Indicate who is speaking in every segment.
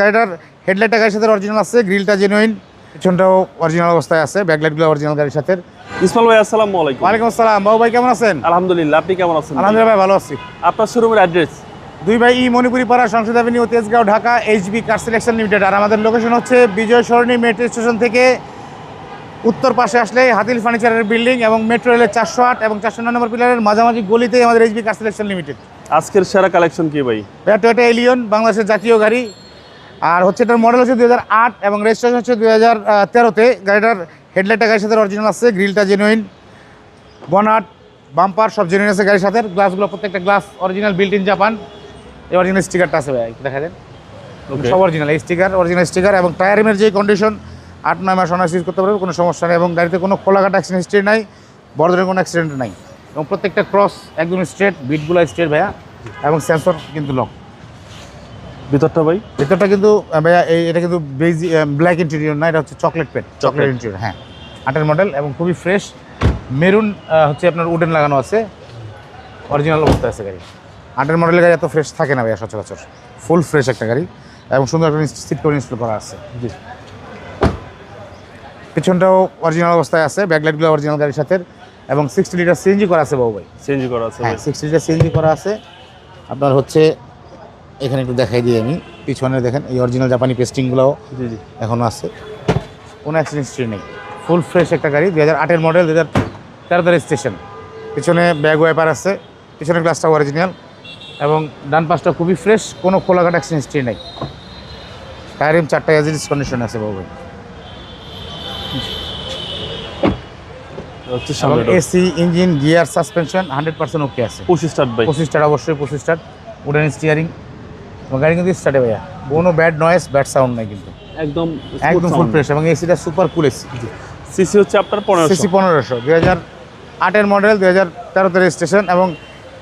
Speaker 1: গাড়িটার হেডলাইটটা গাড়ির সাথে অরিজিনাল আছে গ্রিলটা জেনুইন পিছনটাও অরিজিনাল অবস্থায় আছে ব্যাকলাইটগুলো অরিজিনাল গাড়ির সাথে।
Speaker 2: ইসমাল ভাই আসসালামু আলাইকুম।
Speaker 1: ওয়ালাইকুম আসসালাম। বাবু ভাই কেমন আছেন?
Speaker 2: আলহামদুলিল্লাহ আপনি কেমন আছেন?
Speaker 1: আলহামদুলিল্লাহ ভাই ভালো আছি।
Speaker 2: আপনার শোরুমের অ্যাড্রেস
Speaker 1: দুই ভাই ই Manipuri Para Sangsad avenue Tejgaon Dhaka HB car selection limited আর আমাদের লোকেশন হচ্ছে বিজয় সরণি মেট্রো স্টেশন থেকে উত্তর পাশে আসলে হাতিল ফার্নিচারের বিল্ডিং এবং মেট্রো রেলের চারশো আট এবং চারশো নয় নম্বর পিলারের মাঝামাঝি গলিতে আমাদের এইচবি কার সিলেকশন লিমিটেড
Speaker 2: আজকের সেরা কালেকশন কি ভাই?
Speaker 1: টয়োটা এলিয়ন বাংলাদেশের জাতীয় গাড়ি। আর হচ্ছে এটার মডেল হচ্ছে দুই হাজার আট এবং রেজিস্ট্রেশন হচ্ছে দুই হাজার তেরোতে। গাড়িটার হেডলাইটটা গাড়ির সাথে অরিজিনাল আছে গ্রিলটা জেনুইন বনাট বাম্পার সব জেনুইন আছে গাড়ির সাথে। গ্লাসগুলো প্রত্যেকটা glass original built in Japan এই অরিজিনাল স্টিকারটা আছে ভাই দেখা দেন। সব অরিজিনাল এই স্টিকার অরিজিনাল স্টিকার এবং টায়ারিমের যে কন্ডিশন আট নয় মাস অনার্স ইউজ করতে পারবে কোনো সমস্যা নেই। এবং গাড়িতে কোনো খোলাঘাট অ্যাক্সিডেন্ট হিস্ট্রি নাই বড় ধরনের কোনো অ্যাক্সিডেন্ট নাই। এবং প্রত্যেকটা ক্রস একদম স্ট্রেট বিটগুলো স্ট্রেট ভাইয়া। এবং সেন্সর কিন্তু লক
Speaker 2: ভিতরটা ভাই?
Speaker 1: ভেতরটা কিন্তু ভাইয়া এই এটা কিন্তু বেজি ব্ল্যাক ইন্টেরিয়র না এটা হচ্ছে চকলেট পেট চকলেট। ইন্টেরিয়র হ্যাঁ। আটের মডেল এবং খুবই ফ্রেশ মেরুন হচ্ছে আপনার উডেন লাগানো আছে। অরিজিনাল অবস্থায় আছে গাড়ি। আটের মডেলের গাড়ি এত ফ্রেশ থাকে না ভাইয়া সচরাচর। ফুল ফ্রেশ একটা গাড়ি এবং সুন্দর একটা সিট করে ইনস্টল করা আছে।
Speaker 2: জি।
Speaker 1: পিছনটাও অরিজিনাল অবস্থায় আছে ব্যাকলাইটগুলো অরিজিনাল গাড়ির সাথে। এবং সিক্সটি লিটার সিএনজি করা আছে বাবু ভাই।
Speaker 2: চেঞ্জ করা আছে
Speaker 1: হ্যাঁ সিক্সটি লিটার সিএনজি করা আছে। আপনার হচ্ছে এখানে একটু দেখাই দিই আমি। পিছনে দেখেন এই অরিজিনাল জাপানি পেস্টিংগুলোও এখনও আছে। কোনো অ্যাক্সিডেন্ট হিস্ট্রি নেই। ফুল ফ্রেশ একটা গাড়ি দু হাজার আটের মডেল দু হাজার তেরো স্টেশন পিছনে ব্যাগ ওয়াইপার আছে পিছনে গ্লাসটা অরিজিনাল এবং ডান পাশটা খুবই ফ্রেশ কোনো খোলাঘাট অ্যাক্সিডেন্ট হিস্ট্রি নেই। টায়ারিম চারটা এজিস কন্ডিশন আছে বাবু AC engine gear suspension hundred percent okay আছে।
Speaker 2: পঁচিশ স্টার্ট
Speaker 1: পঁচিশ স্টার অবশ্যই পঁচিশ স্টার উডেন স্টিয়ারিং গাড়ি কিন্তু স্টার্টে ভাইয়া। কোনো ব্যাড নয়েস ব্যাড সাউন্ড নাই কিন্তু।
Speaker 2: একদম
Speaker 1: একদম ফুল ফ্রেশ এবং এসিটা সুপার কুল এসি
Speaker 2: সিসি হচ্ছে আপনার পনেরোশো।
Speaker 1: সিসি পনেরোশো। দুই হাজার আটের মডেল দুই হাজার তেরোতে রেজিস্ট্রেশন এবং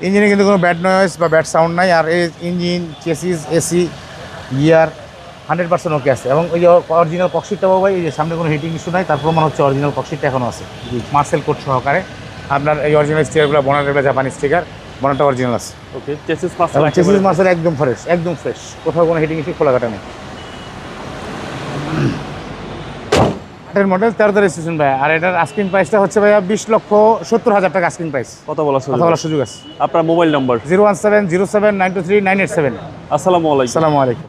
Speaker 1: ইঞ্জিনে কিন্তু কোনো ব্যাড নয়েস বা ব্যাড সাউন্ড নাই। আর এই engine chassis AC gear hundred percent okay আছে। এবং ওই যে অরিজিনাল ককশিটটা ভাই এই যে সামনে কোনো হিটিং ইস্যু নাই তার প্রমাণ হচ্ছে অরিজিনাল ককশিটটা এখনও আছে। মার্সেল কোড সহকারে। আপনার এই অরিজিনাল স্টিকারগুলো বনাটের জাপানি স্টিকার বনারটা অরিজিনাল আছে।
Speaker 2: ওকে চেসিস
Speaker 1: এবং চেসিস মার্সেল একদম ফ্রেশ একদম ফ্রেশ কোথাও কোনো হিটিং ইস্যু খোলাঘাটা নেই। আটের মডেল তেরোতে রেজিস্ট্রেশন ভাই। আর এটার আস্কিং প্রাইসটা হচ্ছে ভাইয়া বিশ লক্ষ সত্তর হাজার টাকা আস্কিং প্রাইস
Speaker 2: কত বলা
Speaker 1: কথা বলার সুযোগ আছে।
Speaker 2: আপনার mobile number
Speaker 1: zero one seven zero seven nine two three nine eight seven.
Speaker 2: আসসালামু আলাইকুম।
Speaker 1: আসসালামু আলাইকুম।